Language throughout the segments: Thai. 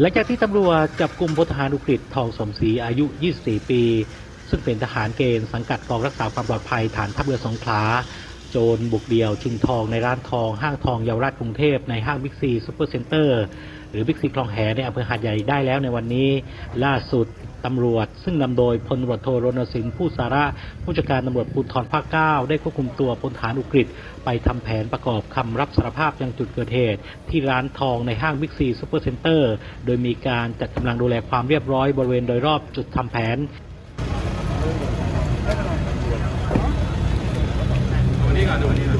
หลังจากที่ตำรวจจับกลุ่มพลทหารอุกฤษทองสมศรีอายุ 24 ปี ซึ่งเป็นทหารเกณฑ์สังกัดกองรักษาความปลอดภัยฐานทัพเรือสงขลาโจรบุกเดี่ยวชิงทองในร้านทองห้างทองเยาวราชกรุงเทพในห้างบิ๊กซีซูเปอร์เซ็นเตอร์ หรือบิ๊กซีคลองแหในอำเภอหาดใหญ่ได้แล้วในวันนี้ล่าสุดตำรวจ ซึ่งนำโดยพลตำรวจโทรณสิงห์ผู้สาระผู้จัดการตำรวจภูธรภาค 9 ได้ควบคุมตัวพลฐานอุกฤษไปทำแผนประกอบคำรับสารภาพยังจุดเกิดเหตุ ที่ร้านทองในห้างบิ๊กซีซูเปอร์เซ็นเตอร์ โดยมีการจัดกำลังดูแลความเรียบร้อยบริเวณโดยรอบจุดทำแผน วันนี้ก่อนดูวันนี้ก่อ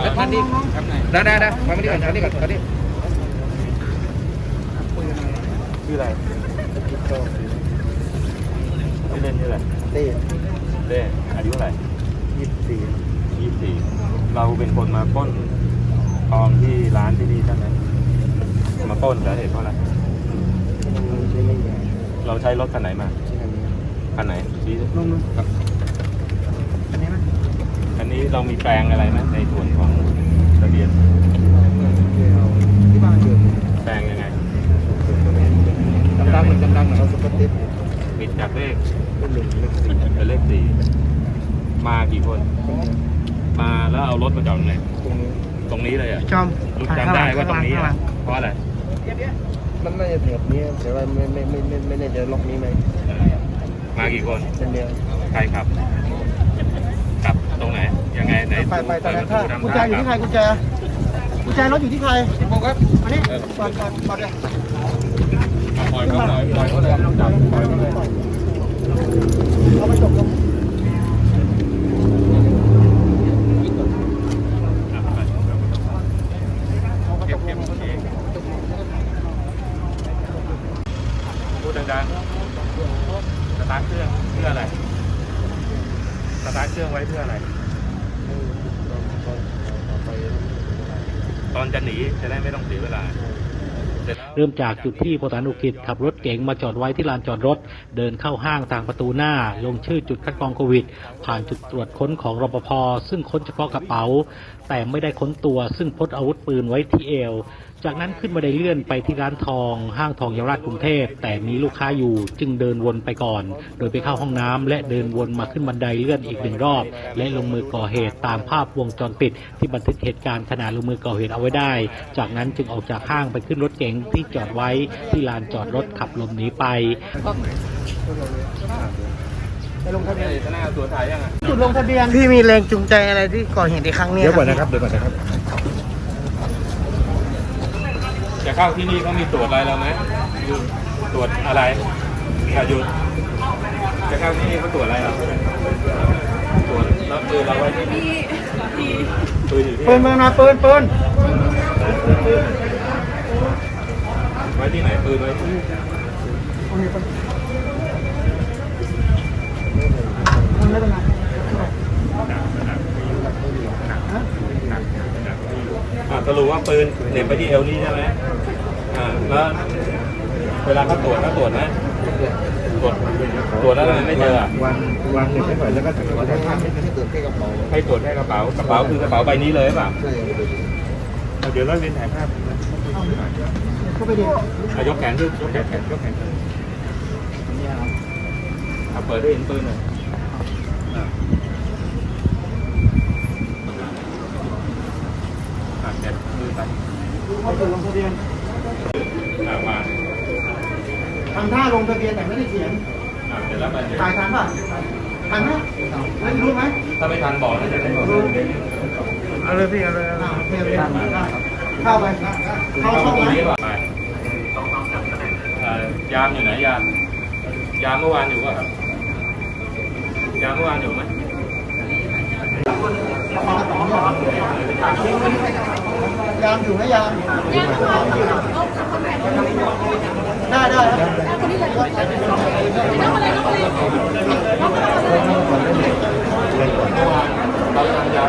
นเอามา นี่ก่อนแล้วท่านนี่ครับไหนได้ได้ได้มาไม่ได้ก่อนมานี่ก่อนมานี่ชื่ออะไรชื่อเล่นชื่ออะไรเต้เล่อายุเท่าไหร่ยี่สิบสี่ยี่สิบสี่เราเป็นคนมาปล้นทองที่ร้านที่นี่ใช่ไหมมาปล้นสาเหตุเพราะอะไรใช่ไม่ใหญ่เราใช้รถคันไหนมาใช่อันนี้คันไหนชี้ดินุ่มนุ่มอันนี้ไหมคั นนี้เรามีแปลงอะไรไหมในส่วนของทะเบียนที่บ้านเกิดแปลงยังไงดำๆเหมือนดำๆเหมือนเราซุปเปอร์เต็ปปิดจากเลขเป็นหนึ่งเลขสี่เป็นเลขสี่มากี่คน มาแล้วเอารถมาจอดตรงไหนตรงนี้ตรงนี้เลยอะจอมรู้จำได้ว่าตรงนี้อะเพราะอะไรมันน่าจะแถบนี้แต่ว่าไม่ไม่ไม่ไม่ไม่แน่ใจล็อกนี้ไหมมากี่คนเป็นเดียวใครขับขับตรงไหน ยังไงไหนไปไปตอนนั้นเปิถ้าดกุประญตูแจอยู่ที่ใครทำกุญแจกุญแจรถอยู่ที่ใครบอกครับอันนี้ปล่อยปล่อยปล่อยเลยปล่อยเขาเลยปล่อยเขาเลยจับปล่อยเขาเลยเอาไปจบตรงเก็บเก็บโอเคพูดดังๆสตาร์ทเครื่องเพื่ออะไร สตาร์ทเครื่องไว้เพื่ออะไร ตอนจะหนีจะได้ไม่ต้องเสียเวลาเริ่มจากจุดที่พลฐานอุกิจขับรถเก๋งมาจอดไว้ที่ลานจอดรถ เดินเข้าห้างทางประตูหน้า ลงชื่อจุดคัดกรองโควิด ผ่านจุดตรวจค้นของรปภซึ่งค้นเฉพาะกระเป๋า แต่ไม่ได้ค้นตัวซึ่งพดอาวุธปืนไว้ที่เอว จากนั้นขึ้นบันไดเลื่อนไปที่ร้านทอง ห้างทองเยาวราชกรุงเทพ แต่มีลูกค้าอยู่จึงเดินวนไปก่อน โดยไปเข้าห้องน้ำและเดินวนมาขึ้นบันไดเลื่อนอีกหนึ่งรอบ และลงมือก่อเหตุตามภาพวงจรปิด ที่บันทึกเหตุการณ์ขณะลงมือก่อเหตุเอาไว้ได้ จากนั้นจึงออกจากห้างไปขึ้นรถเก๋งที่จอดไว้ที่ลานจอดรถขับหลบหนีไปไปลงทะเบียนจะหน้าตัวถ่ายยังอะจุดลงทะเบียนพี่มีแรงจูงใจอะไรที่ก่อเหตุในครั้งนี้เดี๋ยวก่อนนะครับเดี๋ยวก่อนนะครับ เข้าที่นี่เขามีตรวจอะไรเราไหมหยุดตรวจอะไรอะหยุดจะเข้าที่นี่เขาตรวจอะไรเราตรวจแล้วปืนเราไว้ที่นี่ปืนอยู่ที่ปืนมานะปืนปืนไว้ที่ไหนปืนไว้ที่มันไม่เป็นไรอ่าสรุปว่าปืนเหน็บไปที่เอวนี่ใช่ไหม อ่าแล้วเวลาเขาตรวจเขาตรวจไหมตรวจตรวจแล้วทำไมไม่เจออะวางวางเสร็จไม่ไหวแล้วก็ถึงว่าได้ภาพให้เกิดแค่กระเป๋าให้ตรวจแค่กระเป๋ากระเป๋าคือกระเป๋าใบนี้เลยหรือเปล่าใช่เดี๋ยวเราเรียนถ่ายภาพเข้าไปดิอะยกแขนขึ้นยกแขนแขนยกแขนขึ้นอะเปิดได้เห็นปืนเลยอะอะเก็บมือไป เขาจุดลงทะเบียน อะวางทำท่าลงทะเบียนแต่ไม่ได้เขียนอะเสร็จแล้วไปเดี๋ยวถ่ายทันป่ะทันไหมไม่รู้ไหมถ้าไม่ทันบอกนะจะได้บอกเอาเลยพี่เอาเลยเอาเลยเข้าไปเข้าเข้าช่องตรงไหนนี้ป่ะไปเอ่อยามอยู่ไหนยามยามเมื่อวานอยู่ป่ะครับยามเมื่อวานอยู่ไหมยามอยู่ไหมยามได้ได้ครับเราทำยาม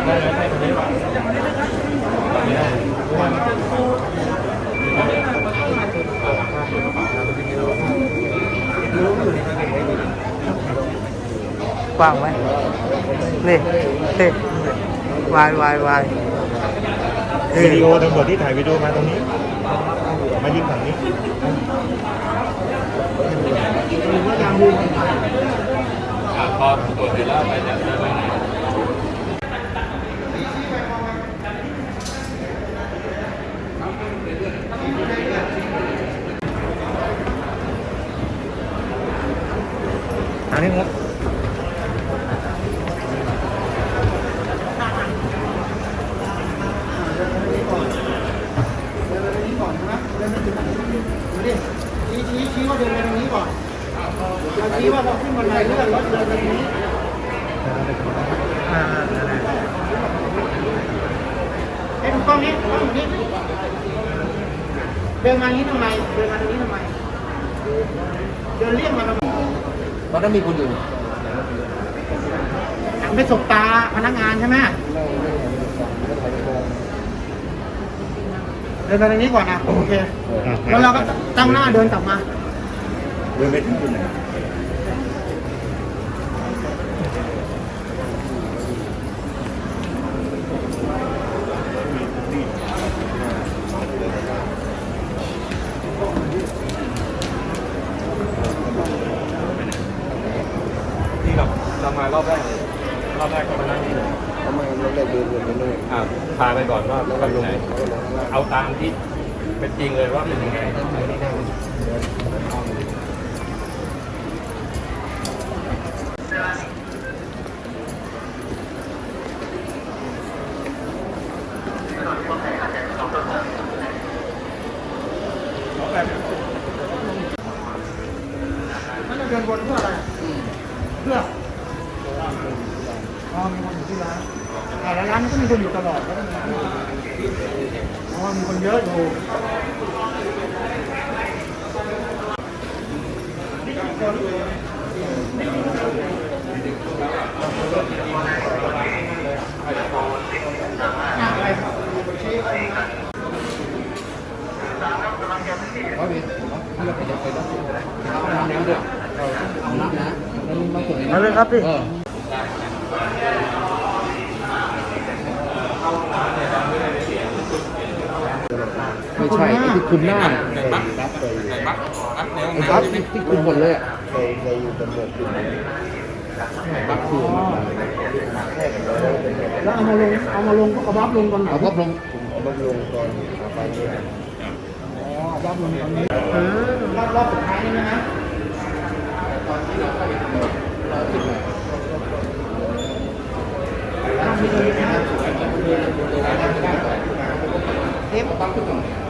ได้ไหมให้คนนี้ป่ะกว้างไหมนี่เฮ้วายวายวายวิดีโอตำรวจที่ถ่ายวิดีโอมาตรงนี้มา ยิงฝั่งนี้อะพอตรวจเสร็จแล้วไปจะเดินไปไหนอันนี้ครับ เดินไปตรงนี้ก่อนนะเดินไปถึงดูดิชี้ชี้ชี้ว่าเดินไปตรงนี้ก่อนเราชี้ว่าเราขึ้นบันไดเลื่อนรถเดินไปตรงนี้เอ้ยดูกล้องนี้กล้องนี้เดินมานี้ทำไม เดินมาตรงนี้ทำไม เดินเลี่ยงมาทำไมตอนนั้นมีคนอยู่ไม่สบตาพนักงานใช่ไหมเดินไปตรงนี้ก่อนนะโอเคแล้วเราก็ตั้งหน้าเดินกลับมา เดินไปถึงจุดไหน ที่เราเรามารอบแรก รอบแรกก็มานั่งนี่เลยทำไมเราเลยเดินเดินไปเลยอ่าพาไปก่อนว่าแล้วก็ลงเอาตามที่เป็นจริงเลยว่าเป็นยังไงมันจะเดินวนเพื่ออะไรเพื่อ อ๋อมีคนอยู่ที่ร้านอ่าแล้วร้านมันก็มีคนอยู่ตลอดก็ต้องมีอ๋อมีคนเยอะอยู่ร้อยเวรที่เราไปจะไปต้องเอาน้ำด้วยเอาน้ำนะแล้วมึงมาส่งเอาเลยครับพี่ เออไม่ ใช่ไอ้ที่คุมหน้าน่ะไหนบักไหนบักบักในห้องไอ้ครับน้ำที่ที่คุมหมดเลยอะบักคือแล้วเอามาลงเอามาลงก็เอาบัฟลงตอนไหนเอาก็ลงอ๋อบัฟลงตอนนี้เออรอบรอบสุดท้ายนี่นะเทปเตอร์เวนไทย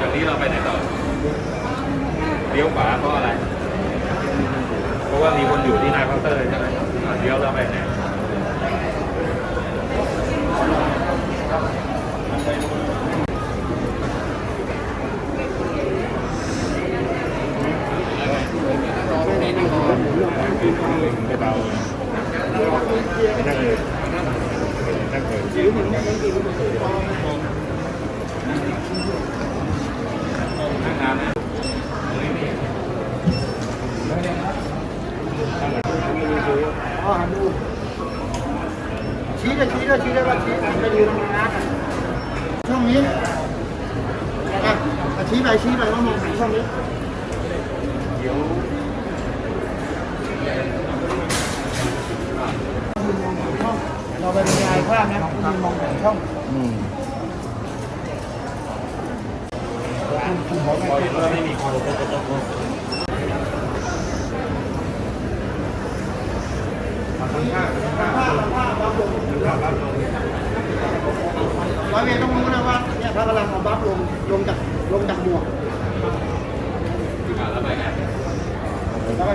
จากนี้เราไปไหนต่อเลี้ยวขวาเพราะอะไร เพราะว่ามีคนอยู่ที่หน้าเคาน์เตอร์ใช่ไหมอ่าเลี้ยวเราไปไหน ไม่เบาไม่นั่งเลยนั่งเลย นั่งนานนะ อ๋อดูชี้เลยชี้เลยชี้เลยว่าชี้ ไปยืนตรงนั้นช่องนี้อะอะชี้ไปชี้ไปว่ามองถึงช่องนี้เราไปบรรยายภาพนะคุณมองถึงช่องอืมพอเห็นว่าไม่มีคน ร้อยเวรต้องรู้นะว่าเนี่ยพระกำลังเอาบัฟลงลงจากลงจากหมวก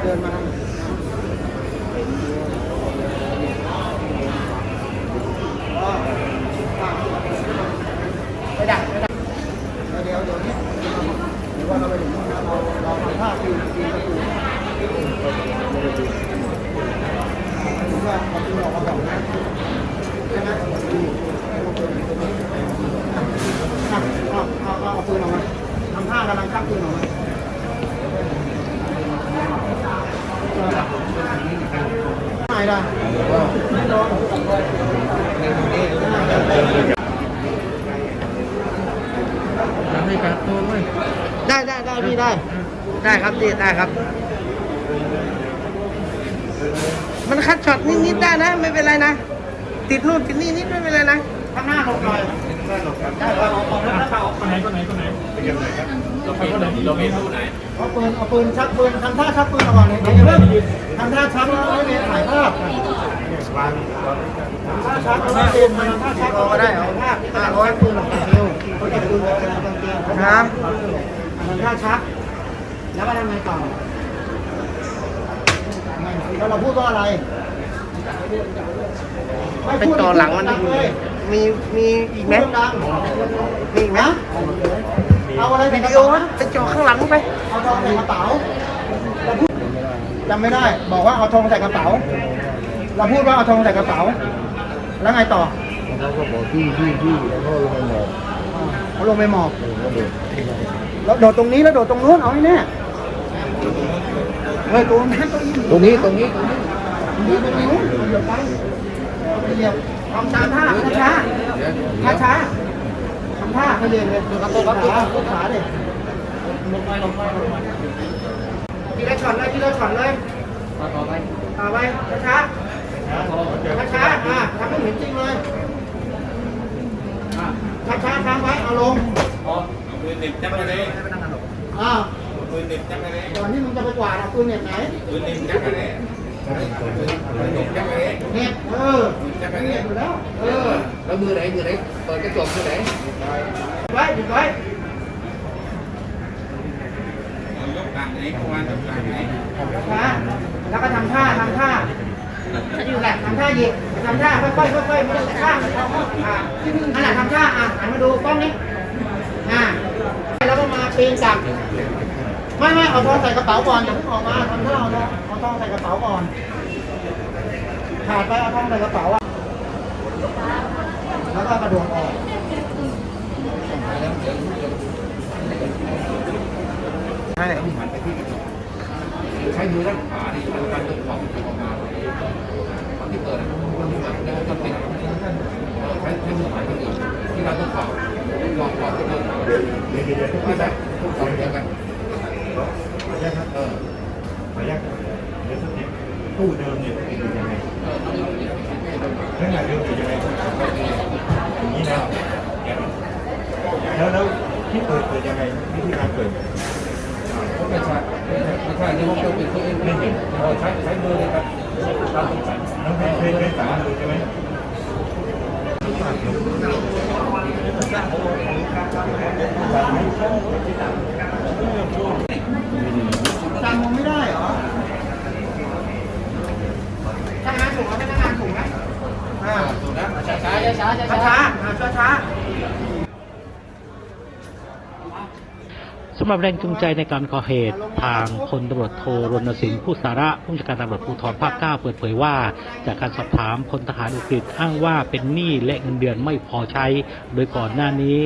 เดินมาทางไปดักไปดักเดี๋ยวเดี๋ยวนี้เดี๋ยวว่าเราไปถึงเราเราทำท่าปีนปีนประตูถึงว่าประตูออกมาก่อนนะใช่ไหมเอาเอาเอาเอาปืนออกมาทำท่ากำลังชักปืนออกมา ไม่ได้ไม่โดนให้การโทรไว้ได้ได้ได้พี่ได้ ได้ครับพี่ได้ครับ มันคัดช็อตนิดๆได้นะ ไม่เป็นไรนะ ติดนู่นติดนี่นิดไม่เป็นไรนะข้างหน้าลงหน่อยได้ครับเอาเอาเอาเอาคนไหนคนไหนคนไหนเรามีเรามีตู้ไหนเอาปืนเอาปืนชักปืนทำท่าชักปืนออกก่อนเลยเดี๋ยวอย่าเพิ่ง ทำท่าชักแล้วให้เมย์ถ่ายภาพวางท่าชักแล้วให้เมย์ทำท่าชักเอาก็ได้เอาภาพห้าร้อยปืนออกจากเอวเขาจะปืนออกจากกางเกงครับทำท่าชัก แล้วก็ทำไงต่อแล้วเราพูดว่าอะไรไปต่อหลังมันมีมีอีกไหมมีอีกไหมเอาอะไรใส่วิดีโอเป๋าไปจ่อข้างหลังไปเอาทองใส่กระเป๋า จำไม่ได้ บอกว่าเอาทองใส่กระเป๋า เราพูดว่าเอาทองใส่กระเป๋า แล้วไงต่อเขาก็บอกที่ที่ที่แล้วก็ลงมาหมอบเขาลงไปหมอบแล้วเด็กแล้วโดดตรงนี้แล้วโดดตรงนู้นเอาให้แน่เฮ้ยตรงนั้นตรงนี้ตรงนี้ตรงนี้นี่ตรงนู้นเดี๋ยวไปเหยียบทำตามท่าช้าช้าช้าๆทำท่าให้เรียนเลยดูกระตุ้นขาต้นขาเด็ลงไปลงไปลงไป ทีละช็อตเลยทีละช็อตเลยต่อไปต่อไปช้าช้าช้าช้าๆอะทำให้เห็นจริงเลยช้าช้าๆค้างไว้เอาลงเอาปืนหนิบจับไปเลยอ้าวปืนหนิบจับไปเลยก่อนที่มึงจะไปกวาดเอาปืนเหน็บไหนปืนหนิบจับไปเลยปืนหนิบจับไปเลยเหน็บเออจับไปเหเลน็ยบอยู่แล้ว เออ แล้วมือไหนมือไหนเปิดกระจกมือไหนไว้หยุดไว้ ยกกลางไหนประมาณยกกลางไหนช้าแล้วก็ทำท่าทำท่าอยู่แหละทำท่าหยิบทำท่าค่อยๆค่อยๆไม่ต้องท่าอ่านั่นแหละทำท่าอะหันมาดูกล้องนี้อ่าแล้วก็มาปีนกลับไม่ไม่เอาทองใส่กระเป๋าก่อนอย่าเพิ่งออกมาทำท่าเอาทองเอาทองใส่กระเป๋าก่อนขาดไปเอาทองใส่กระเป๋าอะแล้วก็กระโดดออก ใช่หันไปที่ ให้มือด้านขวานี่เป็นการยกของออกมาตอนที่เปิดมันมีมันแล้วก็ปิดใช้ใช้มือขวาที่อื่นที่เราต้องขอบลองขอบที่เดินเดี๋ยวเดี๋ยวเดี๋ยวไม่ใช่ทุกคนเดียวกัน ขออนุญาตครับ เออ ขออนุญาตเดี๋ยวสติตู้เดิมเนี่ยเป็นยังไงขนาดเดิมเป็นยังไงอย่างนี้นะแล้วแล้วที่เปิดเปิดยังไงวิธีการเปิด ไม่ใช่ไม่ใช่นี่ผมจะปิดตัวเองไม่เห็น เราใช้ใช้มือเลยครับเราต้องใส่น้องเคยเคยเคยสามมือใช่ไหมจำมึงไม่ได้เหรอทำงานถูกไหมทำงานถูกไหมอ่าถูกนะช้าช้าช้าช้าช้าช้าช้าช้า สำหรับแรงจูงใจในการก่อเหตุ ทางพลตำรวจโทรณสิงห์ผู้สาระผู้บัญชาการตำรวจภูธรภาค9เปิดเผยว่า จากการสอบถามพลทหารอุกฤษอ้างว่าเป็นหนี้และเงินเดือนไม่พอใช้ โดยก่อนหน้านี้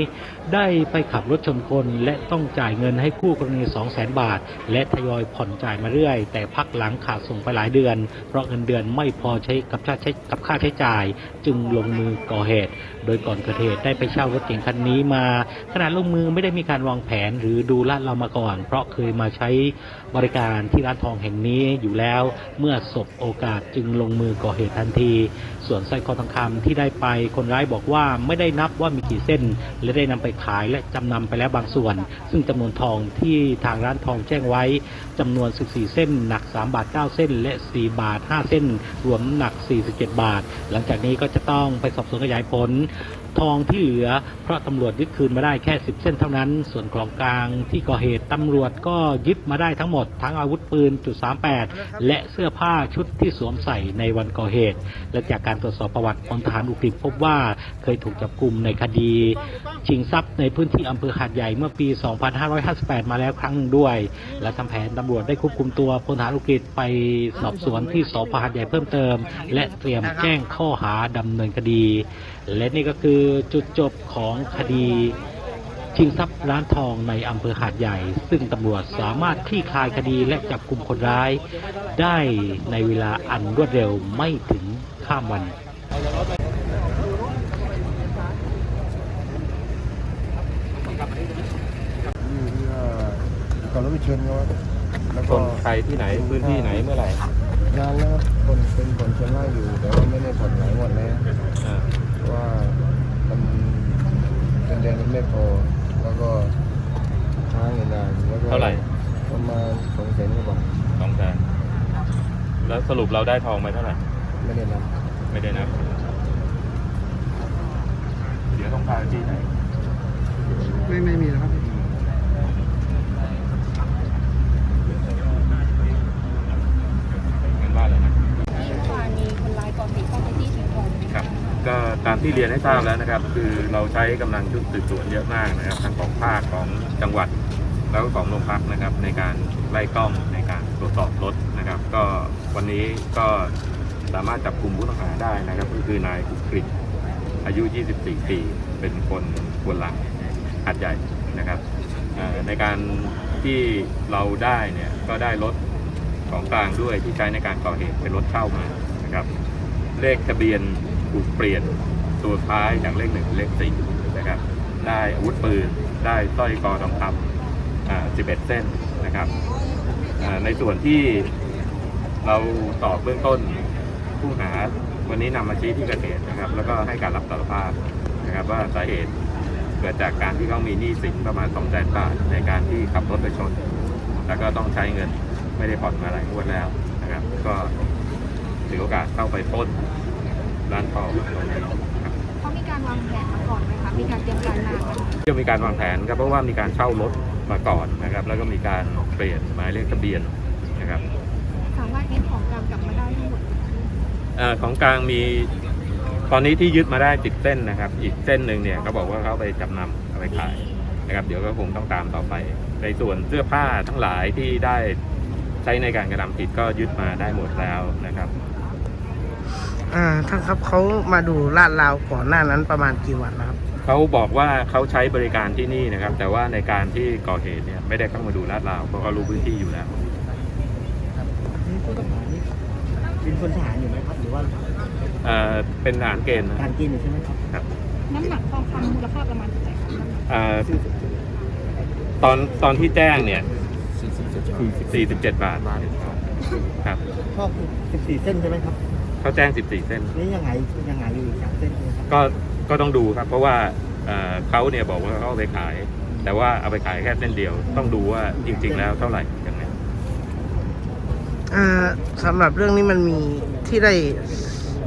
ได้ไปขับรถชนคนและต้องจ่ายเงินให้คู่กรณี 200,000 บาท และทยอยผ่อนจ่ายมาเรื่อย แต่พักหลังขาดส่งไปหลายเดือน เพราะเงินเดือนไม่พอใช้กับค่าใช้กับค่าใช้จ่าย จึงลงมือก่อเหตุ โดยก่อนเกิดเหตุได้ไปเช่ารถเก๋งคันนี้มาขณะลงมือไม่ได้มีการวางแผนหรือดูลาดเรามาก่อน เพราะเคยมาใช้บริการที่ร้านทองแห่งนี้อยู่แล้ว เมื่อสบโอกาสจึงลงมือก่อเหตุทันที ส่วนสร้อยคอทองคำที่ได้ไปคนร้ายบอกว่าไม่ได้นับว่ามีกี่เส้น และได้นำไปขายและจำนำไปแล้วบางส่วน ซึ่งจำนวนทองที่ทางร้านทองแจ้งไว้จำนวน 14 เส้น หนัก 3 บาท 9 เส้น และ 4 บาท 5 เส้น รวมน้ำหนัก 47 บาท หลังจากนี้ก็จะต้องไปสอบสวนขยายผล ทองที่เหลือ เพราะตำรวจยึดคืนมาได้แค่ 10 เส้นเท่านั้น ส่วนของกลางที่ก่อเหตุตำรวจก็ยึดมาได้ทั้งหมด ทั้งอาวุธปืนจุด38 และเสื้อผ้าชุดที่สวมใส่ในวันก่อเหตุ และจากการตรวจสอบประวัติพลทหารอุกฤษพบว่าเคยถูกจับกลุ่มในคดีชิงทรัพย์ในพื้นที่อำเภอหาดใหญ่เมื่อปี 2558 มาแล้วครั้งหนึ่งด้วย และทำแผนตำรวจได้ควบคุมตัวพลทหารอุกฤษไปสอบสวนที่สพหาดใหญ่เพิ่มเติม และเตรียมแจ้งข้อหาดำเนินคดี และนี่ก็คือจุดจบของคดีชิงทรัพย์ร้านทองในอำเภอหาดใหญ่ ซึ่งตำรวจสามารถคลี่คลายคดีและจับกลุ่มคนร้าย ได้ในเวลาอันรวดเร็วไม่ถึงข้ามวันก่อนรถไปชนเขาแล้วชก็นใครที่ไหนพื้นที่ไหนเมื่อไหร่นานแล้วครับคนเป็นคนชนล่างอยู่แต่ว่าไม่ได้ผ่อนหลายงวันแล้วอ่า เพราะว่ามัน เป็นเดือนมันไม่พอ แล้วก็ค้างอยู่นานแล้วก็เท่าไหร่ ประมาณสองแสนกว่าบาทสองแสนแล้วสรุปเราได้ทองไปเท่าไหร่ ไม่ได้นับไม่ได้นะ เดี๋ยวต้องพาไปที่ไหน ไม่ไม่มีแล้วครับ เงินบ้านเลยนะ ที่เมื่อวานมีคนร้ายก่อเหตุเข้าไปที่ชิงทอง ครับ ก็ตามที่เรียนให้ทราบแล้วนะครับ คือเราใช้กำลังชุดสืบสวนเยอะมากนะครับทั้งของภาคของจังหวัด แล้วก็ของโรงพักนะครับ ในการไล่กล้องในการตรวจสอบรถนะครับ ก็วันนี้ก็สามารถจับกลุ่มผู้ต้องหาได้นะครับ ก็คือนายอุกฤษอายุ 24 ปี เป็นคนควนลังหัดใหญ่นะครับในการที่เราได้เนี่ยก็ได้รถของกลางด้วยที่ใช้ในการก่อเหตุเป็นรถเช่ามานะครับ เลขทะเบียนถูกเปลี่ยน ตัวท้ายจากเลขหนึ่งเลขสี่นะครับ ได้อาวุธปืน ได้สร้อยคอทองคำอ่า11เส้นนะครับ ในส่วนที่เราสอบเบื้องต้นผู้หาวันนี้นำมาชี้ที่เกิดเหตุนะครับ แล้วก็ให้การรับสารภาพนะครับว่าสาเหตุเกิดจากการที่เขามีหนี้สินประมาณ2 0 0 0 0 0บาทในการที่ขับรถไปชน แล้วก็ต้องใช้เงินไม่ได้ผ่อนมาหลายงวดแล้วนะครับ ก็ถือโอกาสเข้าไปปล้นร้านทองตรงนี้ การวางแผนมาก่อนไหมคะมีการเตรียมการนานไหมก็มีการวางแผนครับเพราะว่ามีการเช่ารถมาก่อนนะครับ แล้วก็มีการเปลี่ยนหมายเลขทะเบียนนะครับสามารถยึดของกลางกลับมาได้ทั้งหมดเออของกลางมีตอนนี้ที่ยึดมาได้จิบเส้นนะครับ อีกเส้นหนึ่งเนี่ยเขาบอกว่าเขาไปจำนำเอาไปขายนะครับ เดี๋ยวก็คงต้องตามต่อไป ในส่วนเสื้อผ้าทั้งหลายที่ได้ใช้ในการกระทำผิดก็ยึดมาได้หมดแล้วนะครับ อ่าท่านครับเขามาดูลาดราวก่อนหน้านั้นประมาณกี่วันนะครับเขาบอกว่าเขาใช้บริการที่นี่นะครับ แต่ว่าในการที่ก่อเหตุเนี่ยไม่ได้เข้ามาดูลาดราวเพราะเขารู้พื้นที่อยู่แล้วผู้ต้องหานี่เป็นคนทหารอยู่ไหมครับหรือว่าเอ่อเป็นทหารเกณฑ์นะการกินอยู่ใช่ไหมครับครับน้ำหนักทองคำมูลค่าประมาณเท่าไหร่คะเอ่อตอนตอนที่แจ้งเนี่ย 47บาทครับชอบ14 เส้นใช่ไหมครับ เขาแจ้ง 14 เส้น นี่ยังไงยังไงอยู่อีกสามเส้นใช่ไหมครับก็ก็ต้องดูครับ เพราะว่าเอ่อเขาเนี่ยบอกว่าเขาเอาไปขาย แต่ว่าเอาไปขายแค่เส้นเดียว ต้องดูว่าจริง ๆ แล้วเท่าไหร่ยังไงอ่าสำหรับเรื่องนี้มันมีที่ได้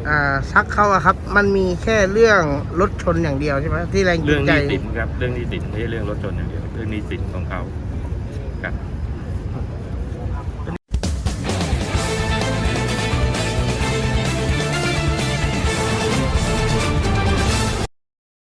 อ่าซักเขาอะครับ มันมีแค่เรื่องรถชนอย่างเดียวใช่ไหมที่แรงจูเรื่องงหใจ นี้สินครับเรื่องหนี้สินไม่ใช่เรื่องรถจนอย่างเดียวเรื่องหนี้สินของเขาครับ